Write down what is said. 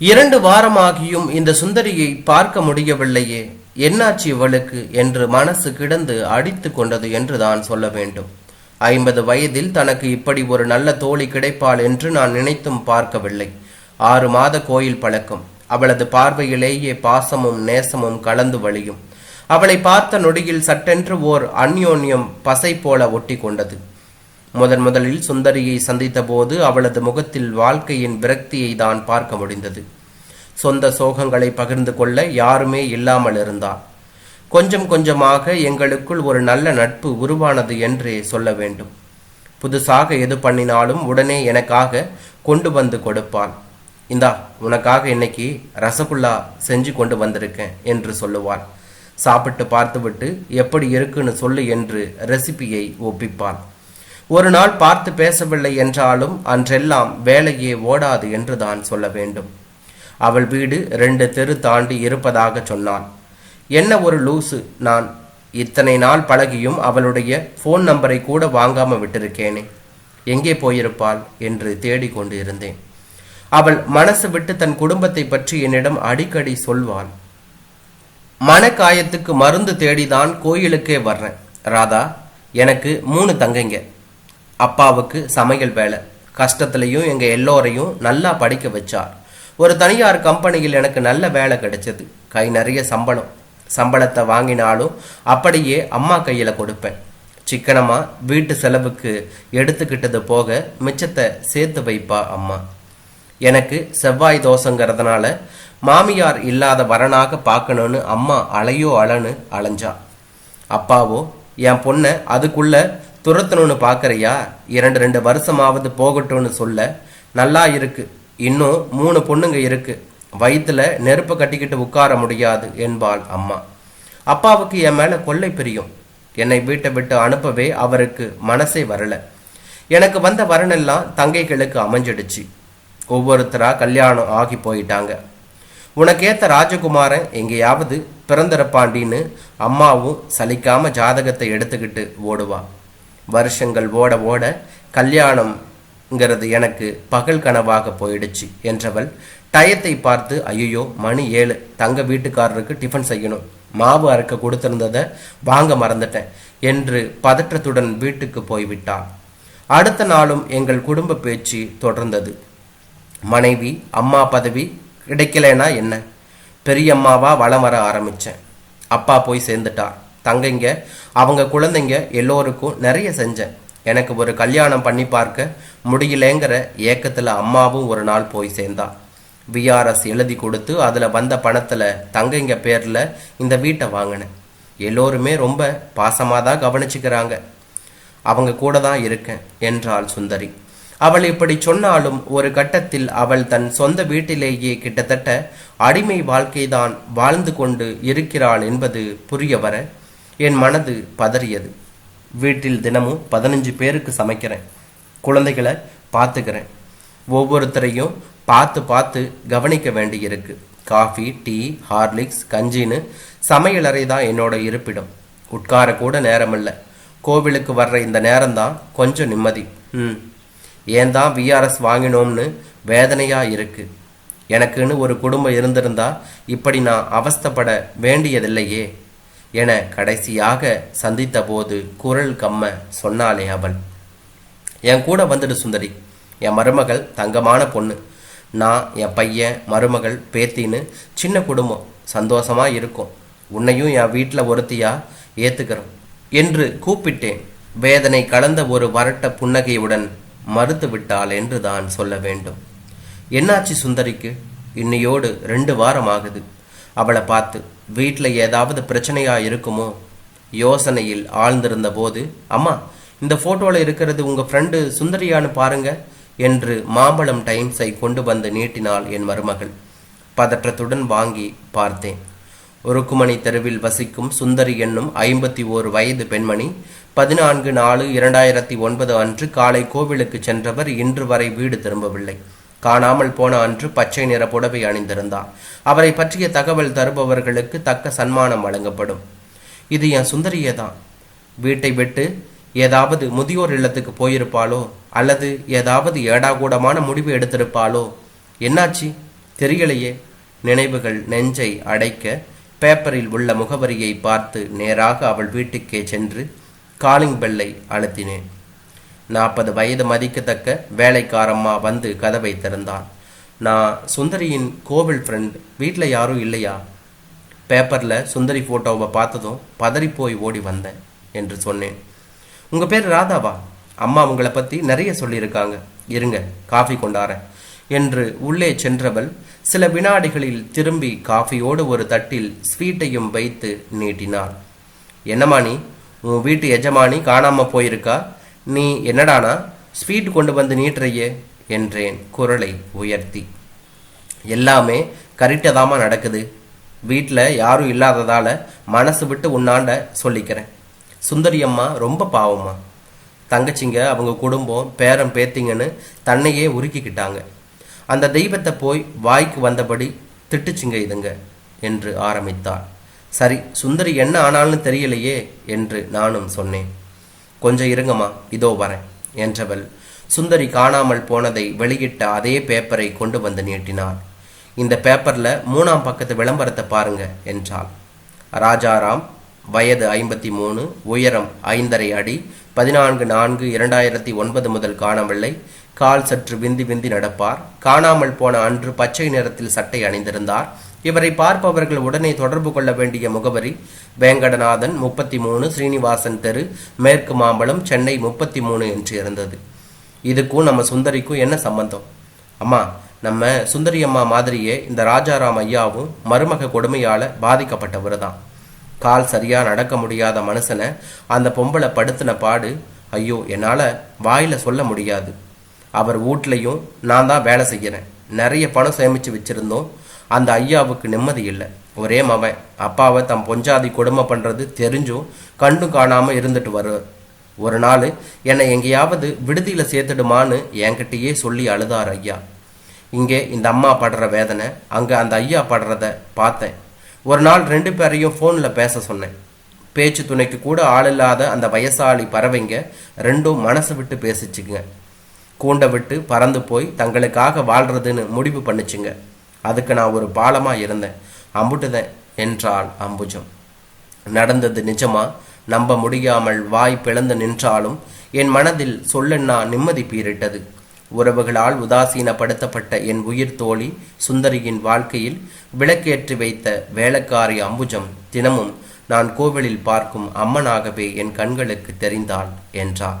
இரண்டு வாரமாகியும் இந்த சுந்தரியை பார்க்க முடியவில்லையே. என்னாச்சு இவளுக்கு என்று மனசு கிடந்து அடித்து கொண்டது என்று தான் சொல்ல வேண்டும். ஐம்பது வயதில் தனக்கு இப்படி ஒரு நல்ல தோழி கிடைப்பாள் என்று நான் நினைத்தும் பார்க்கவில்லை. ஆறு மாத கோயில் பழக்கம். அவளது பார்வையிலேயே பாசமும் நேசமும் கலந்து வழியும். அவளை பார்த்த நொடியில் சட்டென்று ஓர் அந்யோன்யம் பசை போல ஒட்டி கொண்டது. முதன் முதலில் சுந்தரியை சந்தித்த போது அவளது முகத்தில் வாழ்க்கையின் விரக்தியை தான் பார்க்க முடிந்தது. சொந்த சோகங்களை பகிர்ந்து கொள்ள யாருமே இல்லாமல் இருந்தார். கொஞ்சம் கொஞ்சமாக எங்களுக்குள் ஒரு நல்ல நட்பு உருவானது என்றே சொல்ல வேண்டும். புதுசாக எது பண்ணினாலும் உடனே எனக்காக கொண்டு வந்து கொடுப்பாள். இந்தா உனக்காக இன்னைக்கு ரசகுல்லா செஞ்சு கொண்டு வந்திருக்கேன் என்று சொல்லுவாள். சாப்பிட்டு பார்த்துவிட்டு எப்படி இருக்குன்னு சொல்லு என்று ரெசிபியை ஒப்பிப்பாள். ஒரு நாள் பார்த்து பேசவில்லை என்றாலும் அன்றெல்லாம் வேலையே ஓடாது என்று தான் சொல்ல வேண்டும். அவள் வீடு ரெண்டு தெரு தாண்டி இருப்பதாக சொன்னாள். என்ன ஒரு லூசு நான் இத்தனை நாள் பழகியும் அவளுடைய ஃபோன் நம்பரை கூட வாங்காம விட்டிருக்கேனே. எங்கே போயிருப்பாள்? என்று தேடிக்கொண்டு இருந்தேன் அவள் மனசு விட்டு தன் குடும்பத்தை பற்றி என்னிடம் அடிக்கடி சொல்வாள். மனக்காயத்துக்கு மருந்து தேடிதான் கோயிலுக்கே வர்றேன். ராதா எனக்கு மூணு தங்கைங்க. அப்பாவுக்கு சமையல் வேலை. கஷ்டத்துலையும் எங்கள் எல்லோரையும் நல்லா படிக்க வச்சார். ஒரு தனியார் கம்பெனியில் எனக்கு நல்ல வேலை கிடைச்சது. கை நிறைய சம்பளம். சம்பளத்தை வாங்கினாலும் அப்படியே அம்மா கையில் கொடுப்பேன். சிக்கனமாக வீட்டு செலவுக்கு எடுத்துக்கிட்டது போக மிச்சத்தை சேர்த்து வைப்பா அம்மா. எனக்கு செவ்வாய் தோசங்கிறதுனால மாமியார் இல்லாத வரனாக பார்க்கணும்னு அம்மா அலையோ அலன்னு அலைஞ்சா. அப்பாவோ என் பொண்ணை அதுக்குள்ளே துரத்தணும்னு பார்க்குறியா இரண்டு ரெண்டு வருஷமாவது போகட்டும்னு சொல்ல நல்லா இருக்கு. இன்னும் மூணு பொண்ணுங்க இருக்கு. வயிற்றுல நெருப்பு கட்டிக்கிட்டு உட்கார முடியாது என்பாள் அம்மா. அப்பாவுக்கு என் மேலே கொள்ளை பிரியும். என்னை வீட்டை விட்டு அனுப்பவே அவருக்கு மனசே வரல. எனக்கு வந்த வரனெல்லாம் தங்கைகளுக்கு அமைஞ்சிடுச்சு. ஒவ்வொருத்தரா கல்யாணம் ஆகி போயிட்டாங்க. உனக்கேத்த ராஜகுமாரன் எங்கேயாவது பிறந்திருப்பாண்டின்னு அம்மாவும் சலிக்காம ஜாதகத்தை எடுத்துக்கிட்டு ஓடுவா. வருஷங்கள் ஓட ஓட கல்யாணம்ங்கிறது எனக்கு பகல் கனவாக போயிடுச்சு என்றவள் டயத்தை பார்த்து ஐயோ மணி ஏழு. தங்க வீட்டுக்காரருக்கு டிஃபன் செய்யணும். மாவு அரைக்க கொடுத்திருந்ததை வாங்க மறந்துட்டேன் என்று பதற்றத்துடன் வீட்டுக்கு போய்விட்டாள். அடுத்த நாளும் எங்கள் குடும்ப பேச்சு தொடர்ந்தது. மனைவி அம்மா பதவி கிடைக்கலனா என்ன? பெரியம்மாவா வளம் வர ஆரம்பித்தேன் அப்பா போய் சேர்ந்துட்டார். தங்கைங்க அவங்க குழந்தைங்க எல்லோருக்கும் நிறைய செஞ்சேன் எனக்கு ஒரு கல்யாணம் பண்ணி பார்க்க முடியலேங்கிற ஏக்கத்தில் அம்மாவும் ஒரு நாள் போய் சேர்ந்தா. விஆர்எஸ் எழுதி கொடுத்து அதில் வந்த பணத்தில் தங்கைங்க பேரில் இந்த வீட்டை வாங்கினேன். எல்லோருமே ரொம்ப பாசமாக தான் கவனிச்சுக்கிறாங்க. அவங்க கூட தான் இருக்கேன் என்றாள் சுந்தரி. அவள் இப்படி சொன்னாலும் ஒரு கட்டத்தில் அவள் தன் சொந்த வீட்டிலேயே கிட்டத்தட்ட அடிமை வாழ்க்கைதான் வாழ்ந்து கொண்டு இருக்கிறாள் என்பது புரிய வர என் மனது பதறியது. வீட்டில் தினமும் பதினஞ்சு பேருக்கு சமைக்கிறேன். குழந்தைகளை பார்த்துக்கிறேன். ஒவ்வொருத்தரையும் பார்த்து பார்த்து கவனிக்க வேண்டியிருக்கு. காஃபி டீ ஹார்லிக்ஸ் கஞ்சின்னு சமையலறை தான் என்னோட இருப்பிடம். உட்கார கூட நேரமில்லை. கோவிலுக்கு வர்ற இந்த நேரம்தான் கொஞ்சம் நிம்மதி. ம். ஏன் தான் விஆர்எஸ் வாங்கினோம்னு வேதனையா இருக்கு. எனக்குன்னு ஒரு குடும்பம் இருந்திருந்தா இப்படி நான் அவஸ்தைப்பட வேண்டியதில்லையே. என கடைசியாக சந்தித்த போது குரல் கம்ம சொன்னாளே அவள் என் கூட வந்துடு சுந்தரி. என் மருமகள் தங்கமான பொண்ணு. நான் என் பையன் மருமகள் பேத்தின்னு சின்ன குடும்பம். சந்தோஷமாக இருக்கும். உன்னையும் என் வீட்டில் ஒருத்தியா ஏற்றுக்கிறோம் என்று கூப்பிட்டேன். வேதனை கலந்த ஒரு வரட்ட புன்னகையுடன் மறுத்து விட்டாள் என்று தான் சொல்ல வேண்டும். என்னாச்சு சுந்தரிக்கு? இன்னையோடு ரெண்டு வாரம் ஆகுது. அவளை பார்த்து வீட்டில் ஏதாவது பிரச்சனையாக இருக்குமோ? யோசனையில் ஆழ்ந்திருந்த போது அம்மா இந்த ஃபோட்டோவில் இருக்கிறது உங்கள் ஃப்ரெண்டு சுந்தரியான்னு பாருங்க என்று மாம்பழம் டைம்ஸை கொண்டு வந்து நீட்டினாள் என் மருமகள். பதற்றத்துடன் வாங்கி பார்த்தேன். ருக்குமணி தெருவில் வசிக்கும் சுந்தரி என்னும் ஐம்பத்தி ஓரு வயது பெண்மணி பதினான்கு நாலு இரண்டாயிரத்தி ஒன்பது அன்று காலை கோவிலுக்கு சென்றவர் இன்று வரை வீடு திரும்பவில்லை. காணாமல் போன அன்று பச்சை நிற புடவை அணிந்திருந்தார் அவரை பற்றிய தகவல் தருபவர்களுக்கு தக்க சன்மானம் வழங்கப்படும். இது என் சுந்தரியே தான். வீட்டை விட்டு ஏதாவது முதியோர் இல்லத்துக்கு போயிருப்பாளோ அல்லது ஏதாவது ஏடாகூடமான முடிவு எடுத்திருப்பாளோ? என்னாச்சு? தெரியலையே. நினைவுகள் நெஞ்சை அடைக்க பேப்பரில் உள்ள முகவரியை பார்த்து நேராக அவள் வீட்டுக்கே சென்று காலிங் பெல்லை அழுத்தினேன். நாற்பது வயது மதிக்கத்தக்க வேலைக்காரம்மா வந்து கதவை திறந்தான் நான் சுந்தரியின் கோவில் ஃப்ரெண்ட் வீட்டில் யாரும் இல்லையா? பேப்பரில் சுந்தரி ஃபோட்டோவை பார்த்ததும் பதறி போய் ஓடி வந்தேன் என்று சொன்னேன். உங்கள் பேர் ராதாவா? அம்மா உங்களை பற்றி நிறைய சொல்லியிருக்காங்க. இருங்க காஃபி கொண்டாரேன் என்று உள்ளே சென்றவள் சில வினாடிகளில் திரும்பி காஃபியோடு ஒரு தட்டில் ஸ்வீட்டையும் வைத்து நீட்டினாள். என்னம்மா நீ? உன் வீட்டு எஜமானி காணாமல் போயிருக்கா? நீ என்னடானா? ஸ்வீட் கொண்டு வந்து நீட்டுறையே என்றேன் குரலை உயர்த்தி. எல்லாமே கரெக்டாதாம்மா நடக்குது. வீட்டில் யாரும் இல்லாததால் மனசு விட்டு உன்னாண்ட சொல்லிக்கிறேன். சுந்தரி அம்மா ரொம்ப பாவம்மா. தங்கச்சிங்க அவங்க குடும்பம் பேரம் பேத்திங்கன்னு தன்னையே உருக்கிக்கிட்டாங்க. அந்த தெய்வத்தை போய் வாய்க்கு வந்தபடி திட்டுச்சிங்க இதுங்க என்று ஆரம்பித்தாள். சரி சுந்தரி என்ன ஆனாலும் தெரியலையே என்று நானும் சொன்னேன். கொஞ்சம் இருங்கம்மா. இதோ வரேன் என்றவள் சுந்தரி காணாமல் போனதை வெளியிட்ட அதே பேப்பரை கொண்டு வந்து நீட்டினாள். இந்த பேப்பரில் மூணாம் பக்கத்து விளம்பரத்தை பாருங்க என்றாள். ராஜாராம் வயது ஐம்பத்தி மூணு உயரம் ஐந்தரை அடி பதினான்கு நான்கு இரண்டாயிரத்தி ஒன்பது முதல் காணவில்லை. கால் சற்று விந்தி விந்தி நடப்பார். காணாமல் போன அன்று பச்சை நிறத்தில் சட்டை அணிந்திருந்தார். இவரை பார்ப்பவர்கள் உடனே தொடர்பு கொள்ள வேண்டிய முகவரி வேங்கடநாதன் முப்பத்தி மூணு ஸ்ரீனிவாசன் தெரு மேற்கு மாம்பழம் சென்னை முப்பத்தி மூணு என்று இருந்தது. இதுக்கும் நம்ம சுந்தரிக்கும் என்ன சம்பந்தம்? அம்மா நம்ம சுந்தரி அம்மா மாதிரியே இந்த ராஜாராம் ஐயாவும் மருமக கொடுமையால பாதிக்கப்பட்டவர் தான். கால் சரியா நடக்க முடியாத மனுஷனை அந்த பொம்பளை படுத்தின பாடு ஐயோ என்னால வாயில சொல்ல முடியாது. அவர் வீட்லையும் நான் தான் வேலை செய்கிறேன் நிறைய பணம் சேமித்து வச்சிருந்தோம். அந்த ஐயாவுக்கு நிம்மதி இல்லை. ஒரே மவன். அப்பாவை தம் பொஞ்சாதி கொடுமை பண்ணுறது தெரிஞ்சும் கண்டும் காணாமல் இருந்துட்டு வருவார் ஒரு நாள் என்னை எங்கேயாவது விடுதியில் சேர்த்துடுமான்னு என்கிட்டயே சொல்லி அழுதார் ஐயா. இங்கே இந்த அம்மா படுற வேதனை அங்கே அந்த ஐயா படுறத பார்த்தேன். ஒரு நாள் ரெண்டு பேரையும் ஃபோனில் பேச சொன்னேன். பேச்சு துணைக்கு கூட ஆள் இல்லாத அந்த வயசாளி பறவைங்க ரெண்டும் மனசு விட்டு பேசிச்சுங்க. கூண்டை விட்டு பறந்து போய் தங்களுக்காக வாழ்றதுன்னு முடிவு பண்ணுச்சுங்க. அதுக்கு நான் ஒரு பாலமா இருந்தேன். அம்புட்டுதேன் என்றாள் அம்புஜம். நடந்தது நிஜமா? நம்ப முடியாமல் வாய் பிளந்து நின்றாலும் என் மனதில் சொல்லென்னா நிம்மதி பீரிட்டது உறவுகளால் உதாசீனப்படுத்தப்பட்ட என் உயிர் தோழி சுந்தரியின் வாழ்க்கையில் விளக்கேற்றி வைத்த வேலைக்காரி அம்புஜம் தினமும் நான் கோவிலில் பார்க்கும் அம்மனாகவே என் கண்களுக்கு தெரிந்தாள் என்றார்